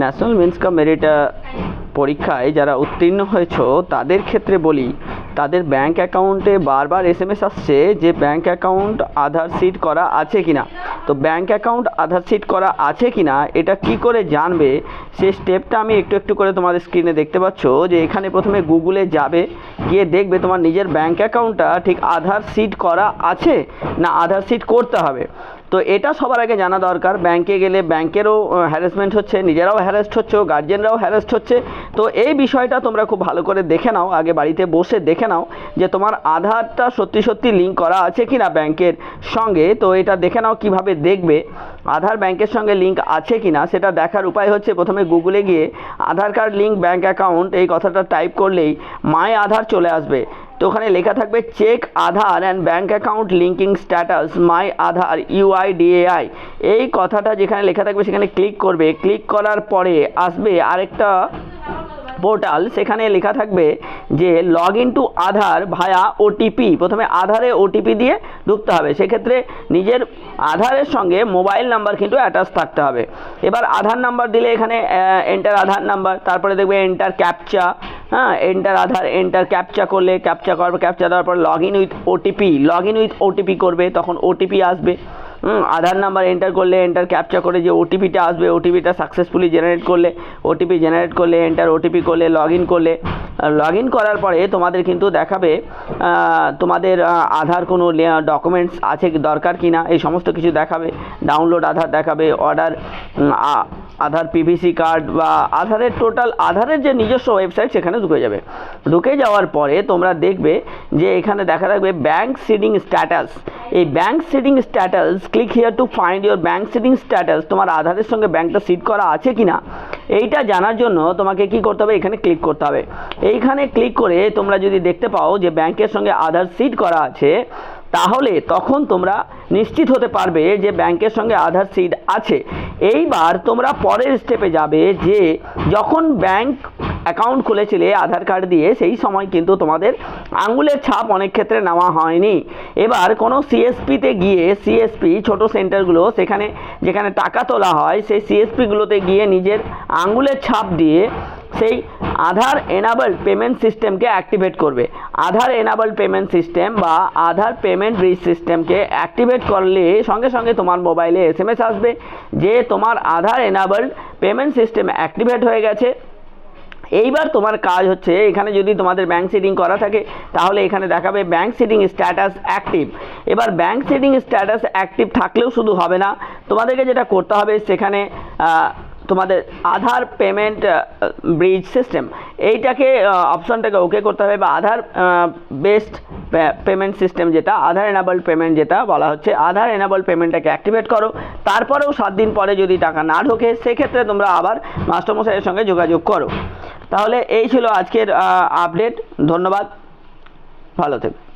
National men's কাম merit পরীক্ষায় যারা উত্তীর্ণ হয়েছো, তাদের ক্ষেত্রে বলি, তাদের ব্যাংক অ্যাকাউন্টে বারবার এস এম এস আসছে যে ব্যাংক অ্যাকাউন্ট আধার সিট করা আছে কি না তো ব্যাংক অ্যাকাউন্ট আধার সিট করা আছে কি না এটা কি করে জানবে? সেই স্টেপটা আমি একটু একটু করে তোমাদের স্ক্রিনে দেখতে পাচ্ছ যে এখানে প্রথমে গুগলে যাবে, গিয়ে দেখবে তোমার নিজের ব্যাংক অ্যাকাউন্টটা ঠিক আধার সিট করা আছে না আধার সিট করতে হবে। তো এটা সবার আগে জানা দরকার, ব্যাংকে গেলে ব্যাংকেরও হ্যারাসমেন্ট হচ্ছে, নিজেরাও হ্যারাসড হচ্ছে গার্জেনরাও হ্যারাসড হচ্ছে। তো এই বিষয়টা তোমরা খুব ভালো করে দেখে নাও, আগে বাড়িতে বসে দেখে নাও যে তোমার আধারটা সত্যি সত্যি লিঙ্ক করা আছে কি না ব্যাংকের সঙ্গে। তো এটা দেখে নাও কীভাবে দেখবে, আধার ব্যাংকের সঙ্গে লিঙ্ক আছে কি না সেটা দেখার উপায় হচ্ছে প্রথমে গুগলে গিয়ে Aadhaar card link bank account এই কথাটা টাইপ করলেই মাই আধার চলে আসবে। তো ওখানে লেখা থাকবে check Aadhaar and bank account linking status my Aadhaar UIDAI এই কথাটা যেখানে লেখা থাকবে সেখানে ক্লিক করবে। ক্লিক করার পরে আসবে আরেকটা পোর্টাল সেখানে লেখা থাকবে যে log in to Aadhaar via OTP প্রথমে আধারে ওটিপি দিয়ে ঢুকতে হবে। সেক্ষেত্রে নিজের আধারের সঙ্গে মোবাইল নাম্বার কিন্তু অ্যাটাচ থাকতে হবে। এবার আধার নাম্বার দিলে এখানে এন্টার আধার নাম্বার তারপরে দেখবে এন্টার ক্যাপচা হ্যাঁ এন্টার আধার এন্টার ক্যাপচা করলে ক্যাপচা করবে ক্যাপচা দেওয়ার পর log in with OTP log in with OTP করবে, তখন ওটিপি আসবে। আধার নাম্বার এন্টার করলে এন্টার ক্যাপচা করে যে ওটিপিটা আসবে ওটিপিটা সাকসেসফুলি জেনারেট করলে ওটিপি জেনারেট করলে এন্টার ওটিপি করলে লগ ইন করলে লগ ইন করার পরে তোমাদের কিন্তু দেখাবে তোমাদের আধার কোনো ডকুমেন্টস আছে দরকার কি না এই সমস্ত কিছু দেখাবে ডাউনলোড আধার দেখাবে অর্ডার আধার পিভিসি কার্ড বা আধারের টোটাল আধারের যে নিজস্ব ওয়েবসাইট সেখানে ঢুকে যাবে। ঢুকে যাওয়ার পরে তোমরা দেখবে যে এখানে দেখা থাকবে ব্যাংক সিডিং স্ট্যাটাস এই bank seeding status click here to find your bank seeding status তোমার আধারের সঙ্গে ব্যাংকটা সিট করা আছে কি না এইটা জানার জন্য তোমাকে কি করতে হবে? এখানে ক্লিক করতে হবে। এইখানে ক্লিক করে তোমরা যদি দেখতে পাও যে ব্যাংকের সঙ্গে আধার সিট করা আছে, তাহলে তখন তোমরা নিশ্চিত হতে পারবে যে ব্যাংকের সঙ্গে আধার সিট আছে। এইবার তোমরা পরের স্টেপে যাবে যে যখন ব্যাংক অ্যাকাউন্ট খুলেছিলে, আধার কার্ড দিয়ে, সেই সময় কিন্তু তোমাদের আঙুলের ছাপ অনেক ক্ষেত্রে নেওয়া হয়নি। এবার কোনো সিএসপিতে গিয়ে সিএসপি ছোট সেন্টারগুলো সেখানে যেখানে টাকা তোলা হয়, সেই সিএসপিগুলোতে গিয়ে নিজের আঙুলের ছাপ দিয়ে সেই আধার এনাবল্ড পেমেন্ট সিস্টেমকে অ্যাক্টিভেট করবে। আধার এনাবল্ড পেমেন্ট সিস্টেম বা আধার পেমেন্ট ব্রিজ সিস্টেমকে অ্যাক্টিভেট করলে সঙ্গে সঙ্গে তোমার মোবাইলে এস আসবে। যে তোমার Aadhaar enabled payment system activate হয়ে গেছে এইবার তোমার কাজ হচ্ছে, এখানে যদি তোমাদের ব্যাংক সিডিং করা থাকে, তাহলে এখানে দেখাবে ব্যাংক সিডিং স্ট্যাটাস অ্যাক্টিভ এবার ব্যাংক সিডিং স্ট্যাটাস অ্যাক্টিভ থাকলেও শুধু হবে না, তোমাদেরকে যেটা করতে হবে সেখানে তোমাদের আধার পেমেন্ট ব্রিজ সিস্টেম এইটাকে অপশনটাকে ওকে করতে হবে। বা আধার বেস্ট পেমেন্ট সিস্টেম যেটা, আধার এনাবল পেমেন্ট যেটা বলা হচ্ছে, আধার এনাবল পেমেন্টটাকে অ্যাক্টিভেট করো। তারপরেও সাত দিন পরে যদি টাকা না ঢোকে, সেক্ষেত্রে তোমরা আবার মাস্টারমশাইয়ের সঙ্গে যোগাযোগ করো। তাহলে এই ছিল আজকের আপডেট ধন্যবাদ। ভালো থেকো।